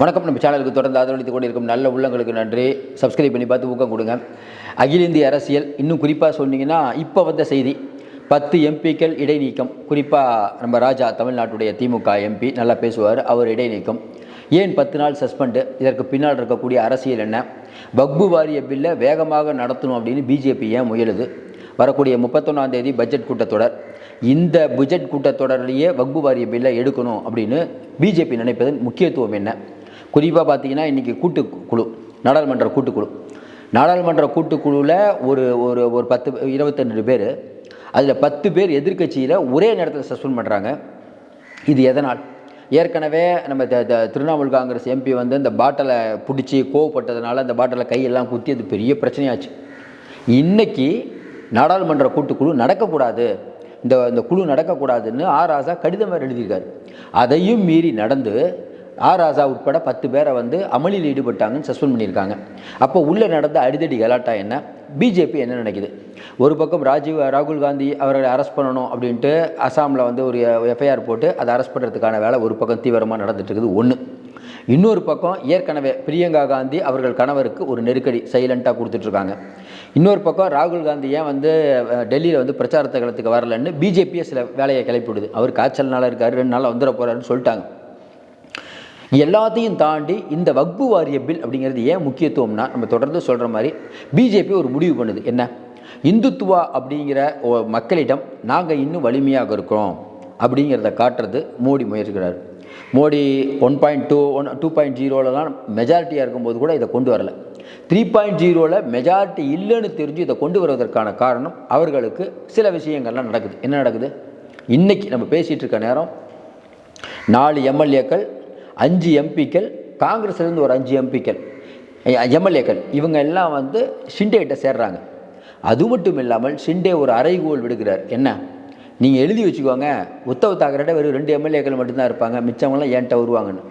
வணக்கம். நம்ம சேனலுக்கு தொடர்ந்து ஆதரவளித்து கொண்டு இருக்கும் நல்ல உள்ளங்களுக்கு நன்றி. சப்ஸ்கிரைப் பண்ணி பார்த்து ஊக்கம் கொடுங்க. அகில இந்திய அரசியல் இன்னும் குறிப்பாக சொன்னீங்கன்னா இப்போ வந்த செய்தி பத்து எம்பிக்கள் இடைநீக்கம். குறிப்பாக நம்ம ராஜா தமிழ்நாட்டுடைய திமுக எம்பி நல்லா பேசுவார் அவர் இடைநீக்கம். ஏன் பத்து நாள் சஸ்பெண்டு? இதற்கு பின்னால் இருக்கக்கூடிய அரசியல் என்ன? வக்பு வாரிய பில்லை வேகமாக நடத்தணும் அப்படின்னு பிஜேபி ஏன் முயலுது? வரக்கூடிய முப்பத்தொன்னாம் தேதி பட்ஜெட் கூட்டத்தொடர். இந்த பட்ஜெட் கூட்டத்தொடரிலேயே வக்பு வாரிய பில்லை எடுக்கணும் அப்படின்னு பிஜேபி நினைப்பதன் முக்கியத்துவம் என்ன? குறிப்பாக பார்த்தீங்கன்னா இன்றைக்கி கூட்டுக்குழு நாடாளுமன்ற கூட்டுக்குழு. நாடாளுமன்ற கூட்டுக்குழுவில் ஒரு ஒரு ஒரு பத்து இருபத்தெண்டு பேர். அதில் பத்து பேர் எதிர்க்கட்சியில் ஒரே நேரத்தில் சஸ்பெண்ட் பண்ணுறாங்க இது எதனால்? ஏற்கனவே நம்ம த- த- திரிணாமுல் காங்கிரஸ் எம்பி வந்து இந்த பாட்டிலை பிடிச்சி கோவப்பட்டதுனால அந்த பாட்டிலை கையெல்லாம் குத்தி அது பெரிய பிரச்சனையாச்சு. இன்றைக்கி நாடாளுமன்ற கூட்டுக்குழு நடக்கக்கூடாது. இந்த இந்த குழு நடக்கக்கூடாதுன்னு ஆர் ராசா கடிதம் வேறு எழுதியிருக்காரு. அதையும் மீறி நடந்து ஆர் ராசா உட்பட பத்து பேரை வந்து அமளியில் ஈடுபட்டாங்கன்னு சஸ்பெண்ட் பண்ணியிருக்காங்க. அப்போ உள்ளே நடந்த அடிதடி கலாட்டா என்ன? பிஜேபி என்ன நினைக்குது? ஒரு பக்கம் ராஜீவ் ராகுல் காந்தி அவர்களை அரெஸ்ட் பண்ணணும் அப்படின்ட்டு அசாமில் வந்து ஒரு எஃப்ஐஆர் போட்டு அதை அரெஸ்ட் பண்ணுறதுக்கான வேலை ஒரு பக்கம் தீவிரமாக நடந்துட்டு இருக்குது ஒன்று இன்னொரு பக்கம் ஏற்கனவே பிரியங்கா காந்தி அவர்கள் கணவருக்கு ஒரு நெருக்கடி சைலண்ட்டாக கொடுத்துட்ருக்காங்க இன்னொரு பக்கம் ராகுல் காந்தி ஏன் வந்து டெல்லியில் வந்து பிரச்சாரத்தை களத்துக்கு வரலன்னு பிஜேபியே சில வேலையை கிளப்பிவிடுது. அவர் காய்ச்சல்னால இருக்காரு ரெண்டு நாளாக வந்துட போகிறாருன்னு சொல்லிட்டாங்க. எல்லாத்தையும் தாண்டி இந்த வக்பு வாரிய பில் அப்படிங்கிறது ஏன் முக்கியத்துவம்னா நம்ம தொடர்ந்து சொல்கிற மாதிரி பிஜேபி ஒரு முடிவு பண்ணுது. என்ன? இந்துத்துவா அப்படிங்கிற மக்களிடம் நாங்கள் இன்னும் வலிமையாக இருக்கிறோம் அப்படிங்கிறத காட்டுறது மோடி முயற்சிக்கிறார். Modi one point two one two point ஜீரோலலாம் மெஜாரிட்டியாக இருக்கும்போது கூட இதை கொண்டு வரல. த்ரீ பாயிண்ட் ஜீரோவில் மெஜாரிட்டி இல்லைன்னு தெரிஞ்சு இதை கொண்டு வருவதற்கான காரணம் அவர்களுக்கு சில விஷயங்கள்லாம் நடக்குது. என்ன நடக்குது? இன்றைக்கி நம்ம பேசிகிட்டு இருக்க நேரம் நாலு எம்எல்ஏக்கள் அஞ்சு எம்பிக்கள் காங்கிரஸ்லேருந்து ஒரு அஞ்சு எம்பிக்கள் எம்எல்ஏக்கள் இவங்க எல்லாம் வந்து ஷிண்டேகிட்ட சேர்றாங்க. அது மட்டும் இல்லாமல் ஷிண்டே ஒரு அறைகோல் விடுகிறார். என்ன? நீங்கள் எழுதி வச்சுக்கோங்க உத்தவ் தாக்கரேட்ட வெறும் ரெண்டு எம்எல்ஏக்கள் மட்டும்தான் இருப்பாங்க மிச்சவங்களாம் ஏன்ட்ட வருவாங்கன்னு.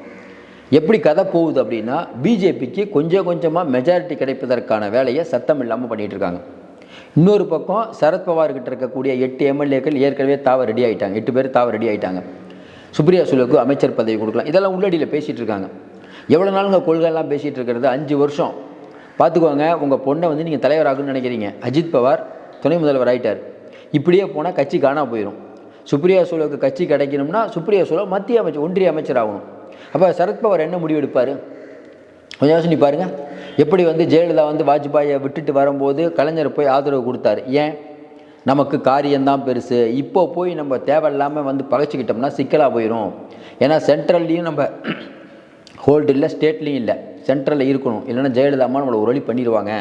எப்படி கதை போகுது அப்படின்னா பிஜேபிக்கு கொஞ்சம் கொஞ்சமாக மெஜாரிட்டி கிடைப்பதற்கான வேலையை சத்தம் இல்லாமல் பண்ணிகிட்டு இருக்காங்க. இன்னொரு பக்கம் சரத்பவார்கிட்ட இருக்கக்கூடிய எட்டு எம்எல்ஏக்கள் ஏற்கனவே தாவ ரெடி ஆகிட்டாங்க எட்டு பேர் தாவ ரெடி ஆகிட்டாங்க சுப்ரியா சுலுக்கு அமைச்சர் பதவி கொடுக்கலாம். இதெல்லாம் உள்ளடியில் பேசிகிட்டு இருக்காங்க. எவ்வளோ நாளுங்க கொள்கைலாம் பேசிகிட்டு இருக்கிறது? அஞ்சு வருஷம். பார்த்துக்கோங்க உங்கள் பொண்ணை வந்து நீங்கள் தலைவராகணும்னு நினைக்கிறீங்க. அஜித் பவார் துணை முதல்வர் ஆகிட்டார் இப்படியே போனால் கட்சி காணாம போயிடும் சுப்ரியா சூழலுக்கு கட்சி கிடைக்கணும்னா சுப்ரியா சூழல் மத்திய அமைச்சர் ஒன்றிய அமைச்சர் ஆகணும். அப்போ சரத்பவார் என்ன முடிவு எடுப்பார்? கொஞ்சம் யோசனை பாருங்கள் எப்படி வந்து ஜெயலலிதா வந்து வாஜ்பாயை விட்டுட்டு வரும்போது கலைஞர் போய் ஆதரவு கொடுத்தாரு? ஏன்? நமக்கு காரியம்தான் பெருசு. இப்போ போய் நம்ம தேவையில்லாமல் வந்து பகைச்சிக்கிட்டோம்னா சிக்கலாக போயிடும் ஏன்னா சென்ட்ரல்லையும் நம்ம ஹோல்டு இல்லை ஸ்டேட்லேயும் இல்லை. சென்ட்ரலில் இருக்கணும். இல்லைன்னா ஜெயலலிதா அம்மா நம்மளை ஒரு வழி பண்ணிடுவாங்க.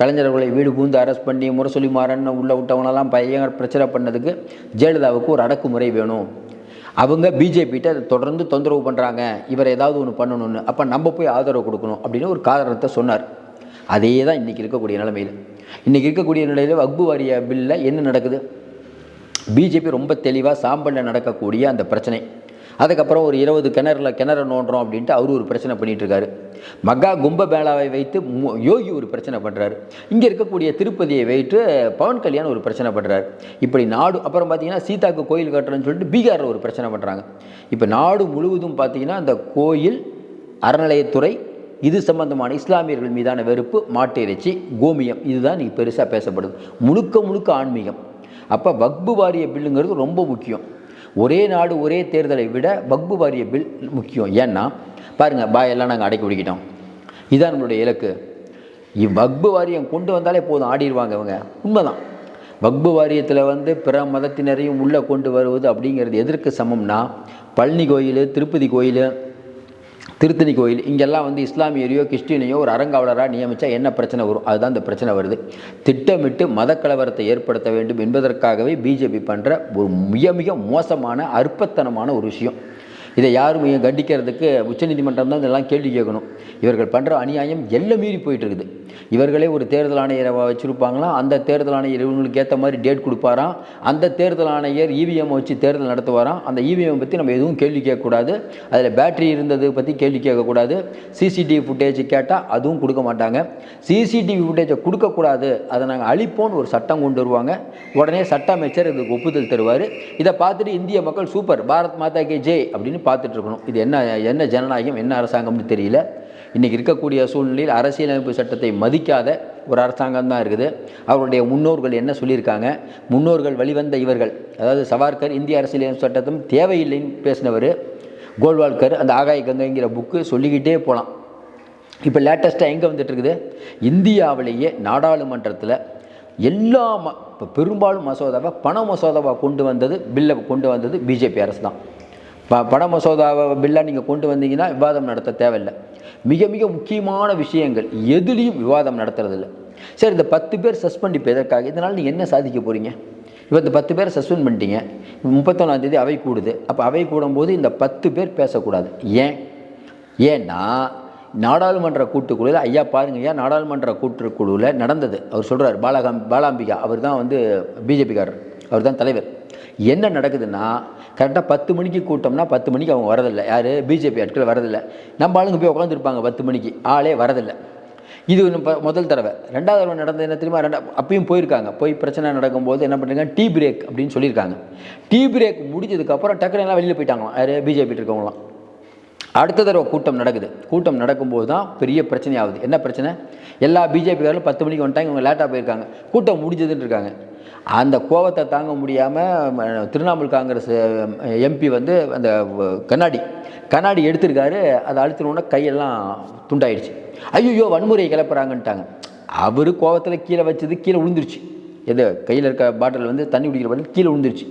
கலைஞர்களை வீடு பூந்து அரெஸ்ட் பண்ணி முரசொலி மாறன்னு உள்ள விட்டவங்களெல்லாம் பையன் பிரச்சனை பண்ணதுக்கு ஜெயலலிதாவுக்கு ஒரு அடக்குமுறை வேணும். அவங்க பிஜேபிகிட்ட அதை தொடர்ந்து தொந்தரவு பண்ணுறாங்க இவர் ஏதாவது ஒன்று பண்ணணும்னு. அப்போ நம்ம போய் ஆதரவு கொடுக்கணும் அப்படின்னு ஒரு காரணத்தை சொன்னார். அதே தான் இன்றைக்கி இருக்கக்கூடிய நிலைமையில். இன்றைக்கி இருக்கக்கூடிய நிலையில் வக்பு வாரிய பில்லில் என்ன நடக்குது? பிஜேபி ரொம்ப தெளிவாக சாம்பலில் நடக்கக்கூடிய அந்த பிரச்சனை. அதுக்கப்புறம் ஒரு இருபது கிணறுல கிணறு நோண்டுறோம் அப்படின்ட்டு அவர் ஒரு பிரச்சனை பண்ணிகிட்ருக்காரு இருக்காரு மகா கும்பமேளாவை வைத்து மு- யோகி ஒரு பிரச்சனை பண்ணுறாரு இங்கே இருக்கக்கூடிய திருப்பதியை வைத்து பவன் கல்யாண் ஒரு பிரச்சனை பண்ணுறாரு இப்படி நாடு அப்புறம் பார்த்தீங்கன்னா சீதாக்கு கோயில் கட்டுறேன்னு சொல்லிட்டு பீகாரில் ஒரு பிரச்சனை பண்ணுறாங்க இப்போ நாடு முழுவதும் பார்த்தீங்கன்னா அந்த கோயில் அறநிலையத்துறை இது சம்பந்தமான இஸ்லாமியர்கள் மீதான வெறுப்பு மாட்டு இறைச்சி கோமியம் இதுதான் நீங்கள் பெருசாக பேசப்படுது. முழுக்க முழுக்க ஆன்மீகம். அப்போ வக்பு வாரிய பில்லுங்கிறது ரொம்ப முக்கியம். ஒரே நாடு ஒரே தேர்தலை விட வக்பு வாரிய பில் முக்கியம். ஏன்னா பாருங்கள் பாயெல்லாம் நாங்கள் அடக்கி பிடிக்கிட்டோம் இதுதான் நம்மளுடைய இலக்கு. இவ் வக்பு வாரியம் கொண்டு வந்தாலே போதும் ஆடிடுவாங்க இவங்க. உண்மைதான். வக்பு வாரியத்தில் வந்து பிற மதத்தினரையும் உள்ளே கொண்டு வருவது அப்படிங்கிறது எதற்கு சமம்னா பழனி கோயில் திருப்பதி கோயில் திருத்தணி கோயில் இங்கெல்லாம் வந்து இஸ்லாமியரையோ கிறிஸ்டினையோ ஒரு அறங்காவலராக நியமித்தா என்ன பிரச்சனை வரும்? அதுதான் இந்த பிரச்சனை வருது. திட்டமிட்டு மதக்கலவரத்தை ஏற்படுத்த வேண்டும் என்பதற்காகவே பிஜேபி பண்ணுற ஒரு மிக மிக மோசமான அற்பத்தனமான ஒரு விஷயம். இதை யாரும் கண்டிக்கிறதுக்கு உச்சநீதிமன்றம் தான் இதெல்லாம் கேள்வி கேட்கணும். இவர்கள் பண்ணுற அநியாயம் எல்லாம் மீறி போயிட்டு இருக்குது இவர்களே ஒரு தேர்தல் ஆணையரை வச்சுருப்பாங்களாம் அந்த தேர்தல் ஆணையர் இவங்களுக்கு ஏற்ற மாதிரி டேட் கொடுப்பாராம் அந்த தேர்தல் ஆணையர் இவிஎம் வச்சு தேர்தல் நடத்துவாராம் அந்த இவிஎம் பற்றி நம்ம எதுவும் கேள்வி கேட்கக்கூடாது. அதில் பேட்டரி இருந்தது பற்றி கேள்வி கேட்கக்கூடாது. சிசிடிவி ஃபுட்டேஜ் கேட்டால் அதுவும் கொடுக்க மாட்டாங்க. சிசிடிவி ஃபுட்டேஜை கொடுக்கக்கூடாது. அதை நாங்கள் அழிப்போம்னு ஒரு சட்டம் கொண்டு வருவாங்க. உடனே சட்ட அமைச்சர் இதுக்கு ஒப்புதல் தருவார். இதை பார்த்துட்டு இந்திய மக்கள் சூப்பர் பாரத் மாதா கே ஜெய் அப்படின்னு அப்படின்னு பார்த்துட்ருக்கணும். இது என்ன என்ன ஜனநாயகம் என்ன அரசாங்கம்னு தெரியல. இன்றைக்கி இருக்கக்கூடிய சூழ்நிலையில் அரசியலமைப்பு சட்டத்தை மதிக்காத ஒரு அரசாங்கம் தான் இருக்குது. அவருடைய முன்னோர்கள் என்ன சொல்லியிருக்காங்க? முன்னோர்கள் வழிவந்த இவர்கள் அதாவது சவார்கர் இந்திய அரசியலமைப்பு சட்டத்தும் தேவையில்லைன்னு பேசினவர் கோல்வால்கர் அந்த ஆகாய கங்கைங்கிற புக்கு சொல்லிக்கிட்டே போகலாம் இப்போ லேட்டஸ்ட்டாக எங்கே வந்துட்டுருக்குது இந்தியாவிலேயே நாடாளுமன்றத்தில் எல்லா ம இப்போ பெரும்பாலும் மசோதாவை பண மசோதாவாக கொண்டு வந்தது பில்லை கொண்டு வந்தது பிஜேபி அரசு தான் பண மசோதாவை பில்லாக நீங்கள் கொண்டு வந்தீங்கன்னா விவாதம் நடத்த தேவையில்லை. மிக மிக முக்கியமான விஷயங்கள் எதுலேயும் விவாதம் நடத்துறதில்ல. சரி இந்த பத்து பேர் சஸ்பெண்ட் இப்போ எதற்காக? இதனால் நீங்கள் என்ன சாதிக்க போகிறீங்க இப்போ இந்த பத்து பேரை சஸ்பெண்ட் பண்ணிட்டீங்க. முப்பத்தொன்னாந்தேதி அவை கூடுது. அப்போ அவை கூடும்போது இந்த பத்து பேர் பேசக்கூடாது. ஏன்? ஏன்னா நாடாளுமன்ற கூட்டுக்குழுவில் ஐயா பாருங்க ஐயா நாடாளுமன்ற கூட்டுக்குழுவில் நடந்தது. அவர் சொல்கிறார் பாலகாம் பாலாம்பிகா அவர் தான் வந்து பிஜேபிக்காரர். அவர் தான் தலைவர். என்ன நடக்குதுன்னா கரெக்டாக பத்து மணிக்கு கூட்டம்னா பத்து மணிக்கு அவங்க வரதில்லை. யார்? பிஜேபி ஆட்கள் வரதில்லை. நம்ம ஆளுங்க போய் உட்காந்துருப்பாங்க பத்து மணிக்கு. ஆளே வரதில்லை. இது ப- முதல் தடவை. ரெண்டாவது தடவை நடந்தது என்ன தெரியுமா? ரெண்டா அப்பயும் போயிருக்காங்க. போய் பிரச்சனை நடக்கும்போது என்ன பண்ணுறாங்க டீ பிரேக் அப்படின்னு சொல்லியிருக்காங்க. டீ பிரேக் முடிஞ்சதுக்கப்புறம் டக்குனு எல்லாம் வெளியில் போயிட்டாங்களாம். யார்? பிஜேபி இருக்கவங்களாம். அடுத்த தடவை கூட்டம் நடக்குது. கூட்டம் நடக்கும்போது தான் பெரிய பிரச்சனை ஆகுது என்ன பிரச்சனை? எல்லா பிஜேபிக்காரர்களும் பத்து மணிக்கு வந்துட்டாங்க. இவங்க லேட்டாக போயிருக்காங்க. கூட்டம் முடிஞ்சதுன்னு இருக்காங்க அந்த கோவத்தை தாங்க முடியாமல் திரிணாமுல் காங்கிரஸ் எம்பி வந்து அந்த வ- கண்ணாடி கண்ணாடி எடுத்திருக்காரு. அதை அழுத்தினோடனே கையெல்லாம் துண்டாயிடுச்சு. ஐயோ வன்முறையை கிளப்புறாங்கன்ட்டாங்க. அவர் கோவத்தில் கீழே வச்சது கீழே விழுந்துருச்சு எது கையில் இருக்க பாட்டில் வந்து தண்ணி குடிக்கிற பாட்டில் கீழே விழுந்துருச்சு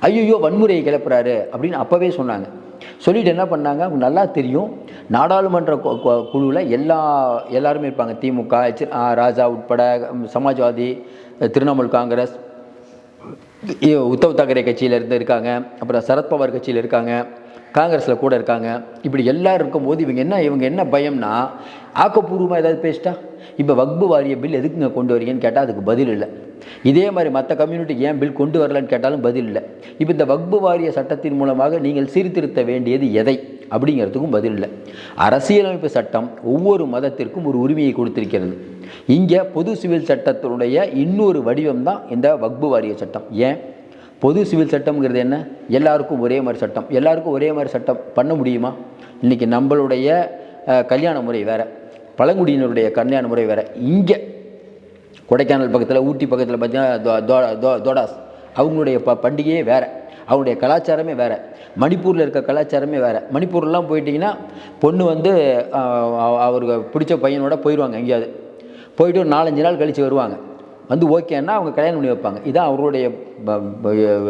ஐயோ வன்முறையை கிளப்புறாரு அப்படின்னு அப்போவே சொன்னாங்க. சொல்லிட்டு என்ன பண்ணாங்க? அவங்க நல்லா தெரியும். நாடாளுமன்ற குழுவில் எல்லா எல்லாருமே இருப்பாங்க. திமுக ராஜா உட்பட சமாஜ்வாதி திரிணாமுல் காங்கிரஸ் உத்தவ் தாக்கரே கட்சியிலேருந்து இருக்காங்க அப்புறம் சரத்பவார் கட்சியில் இருக்காங்க காங்கிரஸில் கூட இருக்காங்க. இப்படி எல்லோரும் இருக்கும்போது இவங்க என்ன இவங்க என்ன பயம்னா ஆக்கப்பூர்வமாக ஏதாவது பேசிட்டா? இப்போ வக்பு வாரிய பில் எதுக்குங்க கொண்டு வரீங்கன்னு கேட்டால் அதுக்கு பதில் இல்லை. இதே மாதிரி மற்ற கம்யூனிட்டிக்கு ஏன் பில் கொண்டு வரலன்னு கேட்டாலும் பதில் இல்லை. இப்போ இந்த வக்பு வாரிய சட்டத்தின் மூலமாக நீங்கள் சீர்திருத்த வேண்டியது எதை? அப்படிங்கிறதுக்கும் பதில் இல்லை. அரசியலமைப்பு சட்டம் ஒவ்வொரு மதத்திற்கும் ஒரு உரிமையை கொடுத்திருக்கிறது. இங்கே பொது சிவில் சட்டத்தினுடைய இன்னொரு வடிவம் தான் இந்த வக்பு வாரிய சட்டம். ஏன்? பொது சிவில் சட்டம்ங்கிறது என்ன? எல்லாருக்கும் ஒரே மாதிரி சட்டம். எல்லாருக்கும் ஒரே மாதிரி சட்டம் பண்ண முடியுமா? இன்றைக்கி நம்மளுடைய கல்யாண முறை வேறு. பழங்குடியினருடைய கல்யாண முறை வேறு. இங்கே கொடைக்கானல் பக்கத்தில் ஊட்டி பக்கத்தில் பார்த்தீங்கன்னா தோ- தோடாஸ். அவங்களுடைய ப பண்டிகையே வேறு. அவங்களுடைய கலாச்சாரமே வேறு. மணிப்பூரில் இருக்க கலாச்சாரமே வேறு. மணிப்பூர்லாம் போயிட்டிங்கன்னா பொண்ணு வந்து அவருக்கு பிடிச்ச பையனோட போயிடுவாங்க எங்கேயாவது. போயிட்டு ஒரு நாலஞ்சு நாள் கழித்து வருவாங்க. வந்து ஓகேன்னா அவங்க கல்யாணம் பண்ணி வைப்பாங்க. இதுதான் அவருடைய ப-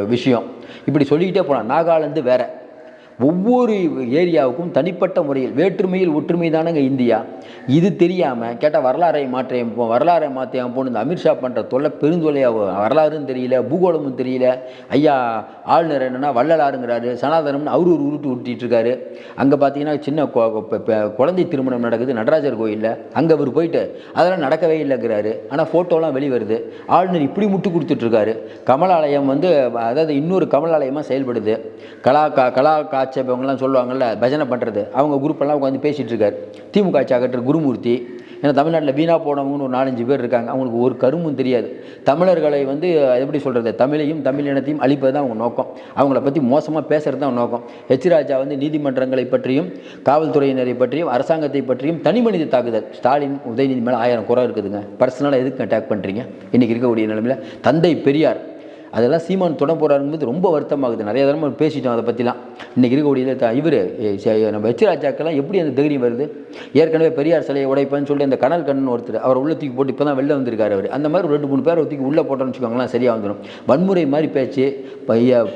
விஷயம். இப்படி சொல்லிக்கிட்டே போகலாம் நாகாலாந்து வேறு. ஒவ்வொரு ஏரியாவுக்கும் தனிப்பட்ட முறையில் வேற்றுமையில் ஒற்றுமை தானங்க இந்தியா. இது தெரியாமல் கேட்டால் வரலாறை மாற்றம் போ வரலாறை மாற்றியம் போன இந்த அமித்ஷா பண்ணுற தொல்லை பெருந்தொல்லையாக வரலாறும் தெரியல பூகோளமும் தெரியல. ஐயா ஆளுநர் என்னென்னா வள்ளலாருங்கிறாரு சனாதனம்னு அவரு ஒரு உருட்டு உருட்டிட்டு இருக்காரு அங்கே பார்த்தீங்கன்னா சின்ன குழந்தை திருமணம் நடக்குது நடராஜர் கோயிலில். அங்கே அவர் போயிட்டு அதெல்லாம் நடக்கவே இல்லைங்கிறாரு. ஆனால் ஃபோட்டோலாம் வெளிவருது. ஆளுநர் இப்படி முட்டு கொடுத்துட்ருக்காரு கமலாலயம் வந்து அதாவது இன்னொரு கமலாலயமாக செயல்படுது. கலா கா கலா காட்சேபவங்களாம் சொல்லுவாங்கல்ல பஜனை பண்ணுறது அவங்க குரூப்பெல்லாம் உட்காந்து பேசிகிட்டு இருக்கார். திமுக சாகட்டர் குருமூர்த்தி. ஏன்னா தமிழ்நாட்டில் வீணா போனவங்கன்னு ஒரு நாலஞ்சு பேர் இருக்காங்க. அவங்களுக்கு ஒரு கருமும் தெரியாது. தமிழர்களை வந்து எப்படி சொல்கிறது தமிழையும் தமிழ் இனத்தையும் அழிப்பது தான் அவங்க நோக்கம். அவங்கள பற்றி மோசமாக பேசுகிறது தான் நோக்கம். ஹெச் ராஜா வந்து நீதிமன்றங்களை பற்றியும் காவல்துறையினரை பற்றியும் அரசாங்கத்தை பற்றியும் தனி மனித தாக்குதல். ஸ்டாலின் உதயநிதி மேலே ஆயிரம் குறை இருக்குதுங்க. பர்சனலாக எதுக்கு அட்டாக் பண்ணுறீங்க இன்றைக்கி இருக்கக்கூடிய நிலைமையில் தந்தை பெரியார் அதெல்லாம் சீமான் தொட போகிறாருங்கிறது ரொம்ப வருத்தமாகுது. நிறைய தடவை பேசிட்டோம் அதை பற்றிலாம் இன்றைக்கி இருக்கக்கூடிய இவர் நம்ம எச் ராஜாக்கெல்லாம் எப்படி அந்த தைரியம் வருது? ஏற்கனவே பெரியார் சிலையை உடைப்பேன்னு சொல்லி அந்த கனல் கண்ணன் ஒருத்தர் அவர் உள்ள தூக்கி போட்டு இப்போ தான் வெளில வந்திருக்காரு அவர். அந்த மாதிரி ஒரு ரெண்டு மூணு பேர் தூக்கி உள்ளே போட்டோம்னு வச்சுக்கோங்களேன் சரியாக வந்துடும் வன்முறை மாதிரி பேச்சு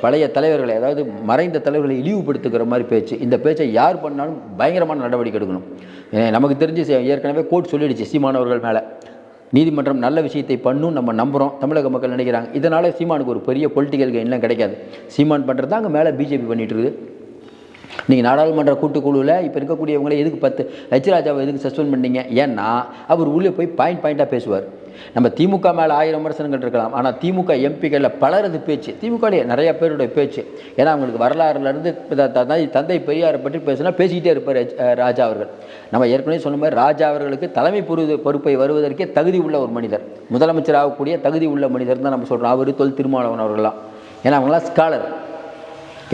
பழைய தலைவர்களை அதாவது மறைந்த தலைவர்களை இழிவுபடுத்துகிற மாதிரி பேச்சு. இந்த பேச்சை யார் பண்ணாலும் பயங்கரமான நடவடிக்கை எடுக்கணும். நமக்கு தெரிஞ்சு ஏற்கனவே கோர்ட் சொல்லிடுச்சு சீமானவர்கள் மேலே. நீதிமன்றம் நல்ல விஷயத்தை பண்ணும் நம்ம நம்புகிறோம் தமிழக மக்கள் நினைக்கிறாங்க. இதனால் சீமானுக்கு ஒரு பெரிய பொலிட்டிக்கல் கெயின்லாம் கிடைக்காது. சீமான் பண்ணுறது தான் அங்கே மேலே பிஜேபி பண்ணிகிட்டு இருக்குது. நீங்கள் நாடாளுமன்ற கூட்டுக்குழுவில் இப்போ இருக்கக்கூடியவங்களை எதுக்கு பத்து ஹெச் ராஜாவை எதுக்கு சஸ்பெண்ட் பண்ணீங்க? ஏன்னா அவர் உள்ளே போய் பாயிண்ட் பாயிண்ட்டாக பேசுவார். நம்ம திமுக மேலே ஆயிரம் விமர்சனங்கள் இருக்கலாம். ஆனால் திமுக எம்பிகளில் பலரது பேச்சு திமுகலேயே நிறைய பேருடைய பேச்சு. ஏன்னா அவங்களுக்கு வரலாறுலேருந்து தந்தை தந்தை பெரியாரை பற்றி பேசினா பேசிக்கிட்டே இருப்பார் ராஜா அவர்கள். நம்ம ஏற்கனவே சொன்ன மாதிரி ராஜா அவர்களுக்கு தலைமை பொறு பொறுப்பை வருவதற்கே தகுதி உள்ள ஒரு மனிதர். முதலமைச்சர் ஆகக்கூடிய தகுதி உள்ள மனிதர் தான் நம்ம சொல்கிறோம் அவர் தொல் திருமாவளவன் அவர்கள்லாம். ஏன்னா அவங்களாம் ஸ்காலர்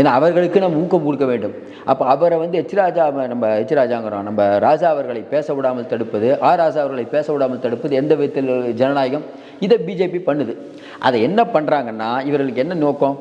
ஏன்னா அவர்களுக்கு நம்ம ஊக்கம் கொடுக்க வேண்டும். அப்போ அவரை வந்து எச் ராஜா நம்ம எச் ராஜாங்கிறோம். நம்ம ராஜா அவர்களை பேச விடாமல் தடுப்பது ஆ ராஜா அவர்களை பேச விடாமல் தடுப்பது எந்த விதத்தில் ஜனநாயகம்? இதை பிஜேபி பண்ணுது. அதை என்ன பண்ணுறாங்கன்னா இவர்களுக்கு என்ன நோக்கம்?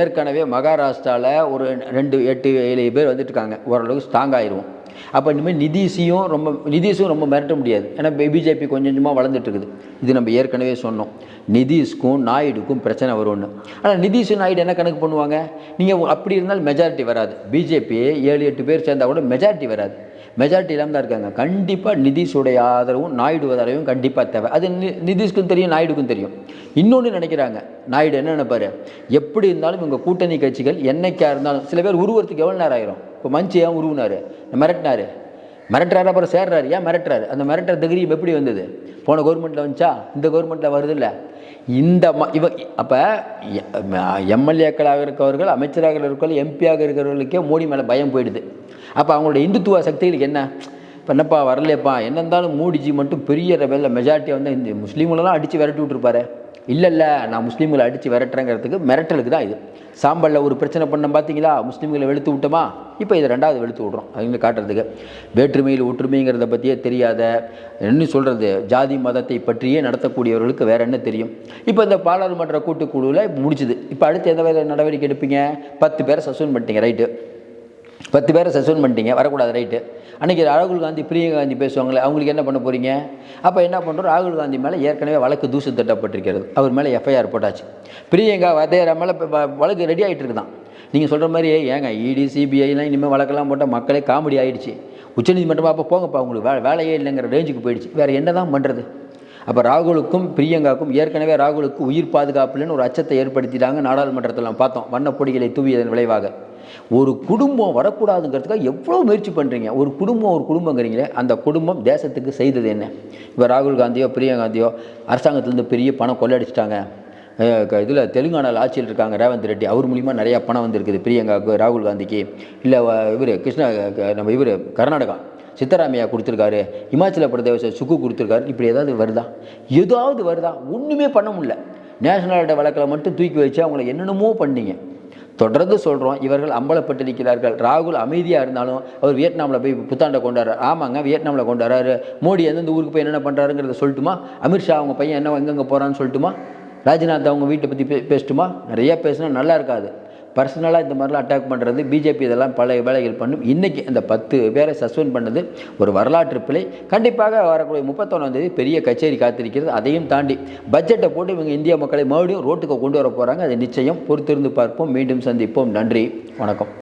ஏற்கனவே மகாராஷ்டிராவில் ஒரு ரெண்டு எட்டு ஏழு பேர் வந்துட்டு இருக்காங்க. ஓரளவுக்கு ஸ்ட்ராங் ஆயிடுவோம் அப்போ இனிமேல் நிதிஷையும் ரொம்ப நிதிஷும் ரொம்ப மிரட்ட முடியாது. ஏன்னா பிஜேபி கொஞ்சம் கொஞ்சமாக வளர்ந்துட்டு இருக்குது. இது நம்ம ஏற்கனவே சொன்னோம். நிதிஷ்க்கும் நாயுடுக்கும் பிரச்சனை வரும்னு ஆனால் நிதிஷ் நாயுடு என்ன கணக்கு பண்ணுவாங்க? நீங்கள் அப்படி இருந்தால் மெஜாரிட்டி வராது. பிஜேபி ஏழு எட்டு பேர் சேர்ந்தால் கூட மெஜாரிட்டி வராது. மெஜாரிட்டி இல்லாமல் தான் இருக்காங்க. கண்டிப்பாக நிதிஷுடைய ஆதரவும் நாயுடு ஆதரவும் கண்டிப்பாக தேவை. அது நி நிதிஷ்க்கும் தெரியும் நாயுடுக்கும் தெரியும். இன்னொன்று நினைக்கிறாங்க. நாயுடு என்ன நினைப்பார்? எப்படி இருந்தாலும் இவங்க கூட்டணி கட்சிகள் என்னைக்கா இருந்தாலும் சில பேர் உருவத்துக்கு எவ்வளோ நேரம் ஆயிரும்? இப்போ மஞ்சு ஏன் உருவினார்? மிரட்டினாரு? மிரட்டுறாரு அப்புறம் சேர்றாரு. ஏன் மிரட்டுறாரு? அந்த மிரட்டுற தைரியம் எப்படி வந்தது? போன கவர்மெண்ட்டில் வந்துச்சா? இந்த கவர்மெண்ட்டில் வருது இல்லை? இந்த ம இவ அப்போ எம்எல்ஏக்களாக இருக்கவர்கள் அமைச்சராக இருக்கிறவர்கள் எம்பியாக இருக்கிறவர்களுக்கே மோடி மேலே பயம் போயிடுது. அப்போ அவங்களோட இந்துத்துவ சக்திகளுக்கு என்ன? இப்போ என்னப்பா வரலையப்பா. என்ன இருந்தாலும் மோடிஜி மட்டும் பெரிய லெவலில் மெஜாரிட்டியை வந்து இந்த முஸ்லீம்களெல்லாம் அடித்து விரட்டி விட்ருப்பாரு இல்லை இல்லை நான் முஸ்லீம்களை அடித்து விரட்டுறேங்கிறதுக்கு மிரட்டலுக்கு தான் இது. சாம்பலில் ஒரு பிரச்சனை பண்ண பார்த்தீங்களா முஸ்லீம்களை வெளுத்து விட்டோமா? இப்போ இதை ரெண்டாவது வெளுத்து விட்றோம். அவங்க காட்டுறதுக்கு. வேற்றுமையில் ஒற்றுமைங்கிறத பற்றியே தெரியாத என்ன சொல்கிறது ஜாதி மதத்தை பற்றியே நடத்தக்கூடியவர்களுக்கு வேறு என்ன தெரியும்? இப்போ இந்த பாராளுமன்ற கூட்டுக்குழுவில் முடிச்சுது இப்போ அடுத்து எந்த வித நடவடிக்கை எடுப்பீங்க? பத்து பேரை சஸ்பெண்ட் பண்ணிட்டீங்க ரைட்டு. பத்து பேரை சஸ்பெண்ட் பண்ணிட்டீங்க வரக்கூடாது ரைட்டு அன்றைக்கி ராகுல் காந்தி பிரியங்கா காந்தி பேசுவாங்களே அவங்களுக்கு என்ன பண்ண போகிறீங்க அப்போ என்ன பண்ணுறோம் ராகுல் காந்தி மேலே ஏற்கனவே வழக்கு தூசு தட்டப்பட்டிருக்கிறது. அவர் மேலே எஃப்ஐஆர் போட்டாச்சு. பிரியங்கா வதேரா மேலே இப்போ வழக்கு ரெடி ஆகிட்டு இருக்குதான். நீங்கள் சொல்கிற மாதிரி ஏங்க இடி சிபிஐலாம் இனிமேல் வழக்கெல்லாம் போட்டால் மக்களே காமெடி ஆகிடுச்சு உச்சநீதிமன்றமாக அப்போ போங்கப்பா உங்களுக்கு வே வேலையே இல்லைங்கிற ரேஞ்சுக்கு போயிடுச்சு. வேறு என்ன தான் பண்ணுறது அப்போ ராகுலுக்கும் பிரியங்காவுக்கும் ஏற்கனவே ராகுலுக்கு உயிர் பாதுகாப்புலன்னு ஒரு அச்சத்தை ஏற்படுத்திட்டாங்க நாடாளுமன்றத்தில் பார்த்தோம். வண்ணப்பொடிகளை தூவியதன் விளைவாக. ஒரு குடும்பம் வரக்கூடாதுங்கிறதுக்காக எவ்வளோ முயற்சி பண்ணுறீங்க ஒரு குடும்பம் ஒரு குடும்பங்கிறீங்களே அந்த குடும்பம் தேசத்துக்கு செய்தது என்ன? இப்போ ராகுல் காந்தியோ பிரியா காந்தியோ அரசாங்கத்துலேருந்து பெரிய பணம் கொள்ளையடிச்சிட்டாங்க. இதில் தெலுங்கானாவில் ஆட்சியில் இருக்காங்க ரேவந்த் ரெட்டி. அவர் மூலிமா நிறையா பணம் வந்திருக்குது பிரியங்காவுக்கு ராகுல் காந்திக்கு. இல்லை இவர் கிருஷ்ணா க- நம்ம இவர் கர்நாடகா. சித்தராமையா கொடுத்துருக்காரு. இமாச்சல பிரதேச சுக்கு கொடுத்துருக்காரு. இப்படி ஏதாவது வருதா? ஏதாவது வருதா? ஒன்றுமே பண்ண முடியல. நேஷனல் வழக்கில் மட்டும் தூக்கி வச்சு அவங்கள என்னென்னமோ பண்ணீங்க. தொடர்ந்து சொல்கிறோம் இவர்கள் அம்பலப்பட்டிருக்கிறார்கள். ராகுல் அமைதியாக இருந்தாலும் அவர் வியட்நாமில் போய் புத்தாண்டை கொண்டாடுறாரு ஆமாங்க வியட்நாமில் கொண்டாடுறாரு. மோடி எந்தெந்த ஊருக்கு போய் என்னென்ன பண்ணுறாருங்கிறத சொல்லட்டுமா? அமித்ஷா அவங்க பையன் என்ன எங்கெங்கே போகிறான்னு சொல்லட்டுமா? ராஜ்நாத் அவங்க வீட்டை பற்றி பே பேசட்டுமா? நிறையா பேசினா நல்லா இருக்காது. பர்சனலாக இந்த மாதிரிலாம் அட்டாக் பண்ணுறது பிஜேபி இதெல்லாம் பல வேலைகள் பண்ணும். இன்றைக்கி அந்த பத்து பேரை சஸ்பெண்ட் பண்ணது ஒரு வரலாற்று பிழை. கண்டிப்பாக வரக்கூடிய முப்பத்தொன்னாம் தேதி பெரிய கச்சேரி காத்திருக்கிறது. அதையும் தாண்டி பட்ஜெட்டை போட்டு இவங்க இந்திய மக்களை மறுபடியும் ரோட்டுக்கு கொண்டு வர போகிறாங்க அதை நிச்சயம் பொறுத்திருந்து பார்ப்போம். மீண்டும் சந்திப்போம். நன்றி. வணக்கம்.